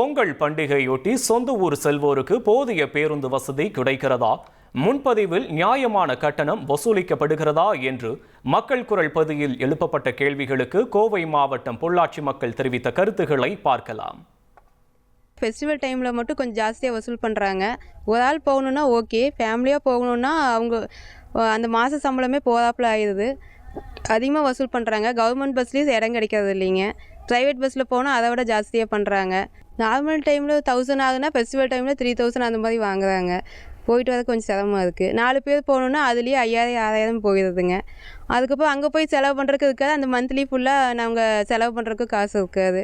பொங்கல் பண்டிகையொட்டி சொந்த ஊர் செல்வோருக்கு போதிய பேருந்து வசதி கிடைக்கிறதா? முன்பதிவில் நியாயமான கட்டணம் வசூலிக்கப்படுகிறதா என்று மக்கள் குரல் பதியில் எழுப்பப்பட்ட கேள்விகளுக்கு கோவை மாவட்டம் பொள்ளாச்சி மக்கள் தெரிவித்த கருத்துக்களை பார்க்கலாம். ஃபெஸ்டிவல் டைமில் மட்டும் கொஞ்சம் ஜாஸ்தியாக வசூல் பண்ணுறாங்க ஒரு ஆள் போகணுன்னா ஓகே ஃபேமிலியாக போகணுன்னா அவங்க அந்த மாத சம்பளமே போதாப்புல ஆயிடுது. அதிகமாக வசூல் பண்ணுறாங்க கவர்மெண்ட் பஸ்லேயும் இடம் கிடைக்கிறது இல்லைங்க. ப்ரைவேட் பஸ்ஸில் போனால் அதை விட ஜாஸ்தியாக பண்ணுறாங்க நார்மல் டைமில் தௌசண்ட் ஆகுனா ஃபெஸ்டிவல் டைமில் த்ரீ தௌசண்ட் அந்த மாதிரி வாங்குறாங்க. போயிட்டு வர கொஞ்சம் சிரமமாக இருக்குது நாலு பேர் போகணுன்னா அதுலேயே ஐயாயிரம் ஆறாயிரம் போயிடுதுங்க. அதுக்கப்புறம் அங்கே போய் செலவு பண்ணுறதுக்கு இருக்காது. அந்த மந்த்லி ஃபுல்லாக நாங்கள் செலவு பண்ணுறதுக்கு காசு இருக்காது.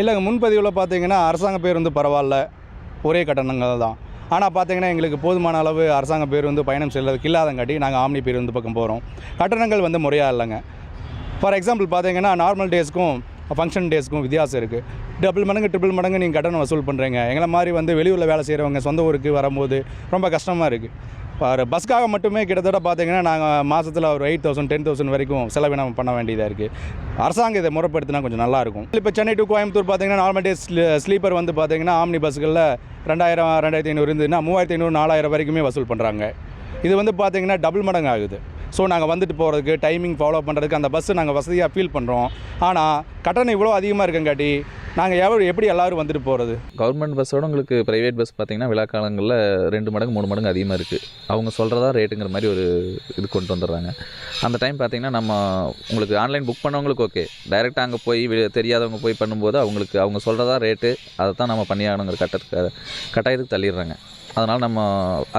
இல்லைங்க முன்பதிவில் பார்த்தீங்கன்னா அரசாங்க வந்து பரவாயில்ல. ஒரே கட்டணங்கள் தான். ஆனால் பார்த்தீங்கன்னா எங்களுக்கு போதுமான அளவு அரசாங்க வந்து பயணம் செல்றதுக்கு இல்லாதங்காட்டி நாங்கள் ஆம்னி பேர் வந்து பக்கம் போகிறோம் கட்டணங்கள் வந்து முறையாக இல்லைங்க. ஃபார் எக்ஸாம்பிள் பார்த்தீங்கன்னா நார்மல் டேஸ்க்கும் ஃபங்க்ஷன் டேஸ்க்கும் வித்தியாசம் இருக்குது டபுள் மடங்கு ட்ரிபிள் மடங்கு நீங்கள் கடன் வசூல் பண்ணுறீங்க எங்களை மாதிரி வந்து வெளியூரில் வேலை செய்கிறவங்க சொந்த ஊருக்கு வரும்போது ரொம்ப கஷ்டமாக இருக்குது ஒரு பஸ்க்காக மட்டுமே கிட்டத்தட்ட பார்த்தீங்கன்னா நாங்கள் மாதத்தில் ஒரு எயிட் தௌசண்ட் டென் தௌசண்ட் வரைக்கும் செலவினம் பண்ண வேண்டியதாக இருக்குது அரசாங்கம் இதை முறைப்படுத்தினா கொஞ்சம் நல்லாயிருக்கும் இப்போ சென்னை டு கோயம்புத்தூர் பார்த்தீங்கன்னா நார்மல் டே ஸ்லீப்பர் வந்து பார்த்தீங்கன்னா ஆம்னி பஸ்களில் ரெண்டாயிரம் ரெண்டாயிரத்தி ஐநூறு இருந்ததுன்னா மூவாயிரத்தி ஐநூறு நாலாயிரம் வரைக்குமே வசூல் பண்ணுறாங்க இது வந்து பார்த்தீங்கன்னா டபுள் மடங்கு ஆகுது ஸோ நாங்கள் வந்துட்டு போகிறதுக்கு டைமிங் ஃபாலோ பண்ணுறதுக்கு அந்த பஸ்ஸு நாங்கள் வசதியாக ஃபீல் பண்ணுறோம் ஆனால் கட்டணம் இவ்வளோ அதிகமாக இருக்கங்காட்டி நாங்கள் எவ்வளோ எப்படி எல்லோரும் வந்துட்டு போகிறது கவர்மெண்ட் பஸ்ஸோட உங்களுக்கு ப்ரைவேட் பஸ் பார்த்திங்கன்னா விழா காலங்களில் ரெண்டு மடங்கு மூணு மடங்கு அதிகமாக இருக்குது அவங்க சொல்கிறதா ரேட்டுங்கிற மாதிரி ஒரு இது கொண்டு வந்துடுறாங்க. அந்த டைம் பார்த்திங்கன்னா நம்ம உங்களுக்கு ஆன்லைன் புக் பண்ணவங்களுக்கு ஓகே டைரெக்டாக அங்கே போய் வி- தெரியாதவங்க போய் பண்ணும்போது அவங்களுக்கு அவங்க சொல்கிறதா ரேட்டு அதை தான் நம்ம பண்ணியாகணுங்கிற கட்டத்துக்கு கட்டாயத்துக்கு தள்ளிடுறாங்க. அதனால் நம்ம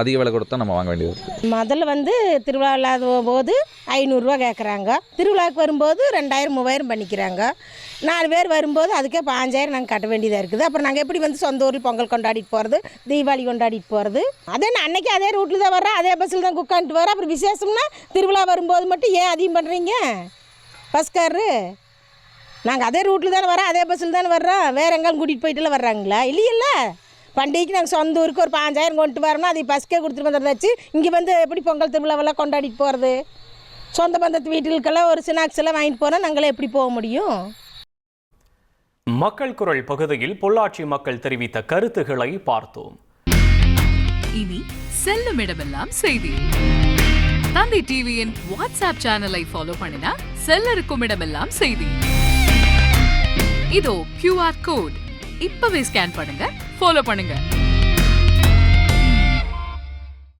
அதிக விலை கொடுத்தா நம்ம வாங்க வேண்டியது இருக்குது முதல்ல வந்து திருவிழா இல்லாத போது ஐநூறுரூவா கேட்குறாங்க. திருவிழாவுக்கு வரும்போது ரெண்டாயிரம் மூவாயிரம் பண்ணிக்கிறாங்க. நாலு பேர் வரும்போது அதுக்கே பாஞ்சாயிரம் நாங்கள் கட்ட வேண்டியதாக இருக்குது. அப்புறம் நாங்கள் எப்படி வந்து சொந்த ஊரில் பொங்கல் கொண்டாடிட்டு போகிறது தீபாவளி கொண்டாடிட்டு போகிறது அதே நான் அன்னைக்கு அதே ரூட்டில் தான் வர்றேன். அதே பஸ்ஸில் தான் உட்காந்துட்டு வரோம் அப்புறம் விசேஷம்னா திருவிழா வரும்போது மட்டும் ஏன் அதிகம் பண்ணுறீங்க பஸ்காரரு நாங்கள் அதே ரூட்டில் தானே வரோம் அதே பஸ்ஸில் தானே வர்றோம். வேறு எங்கேயும் கூட்டிகிட்டு போயிட்டுலாம் வர்றாங்களா? இல்லையில்ல பண்டிகைக்கு நாங்கள் சொந்த ஊருக்கு ஒரு பாஞ்சாயிரம் கொண்டு வரணும். அதை பஸ்க்கே கொடுத்துட்டு வந்துடுறாச்சு இங்கே வந்து எப்படி பொங்கல் திருவிழாவெல்லாம் கொண்டாடிட்டு போகிறது சொந்த பந்தத்து வீட்டுகளுக்கெல்லாம் ஒரு ஸ்நாக்ஸ் எல்லாம் வாங்கிட்டு போனால் நாங்களே எப்படி போக முடியும்? மக்கள் குரல் பகுதியில் பொள்ளாச்சி மக்கள் தெரிவித்த கருத்துக்களை பார்த்தோம். இனி செல்லும் இடமெல்லாம் செய்தி. தந்தை டிவியின் வாட்ஸ்அப் சேனலை ஃபாலோ பண்ணினா செல்ல இருக்கும் இடமெல்லாம் செய்தி. இதோ கியூஆர் கோட் இப்பவே ஸ்கேன் பண்ணுங்க. ஃபாலோ பண்ணுங்க.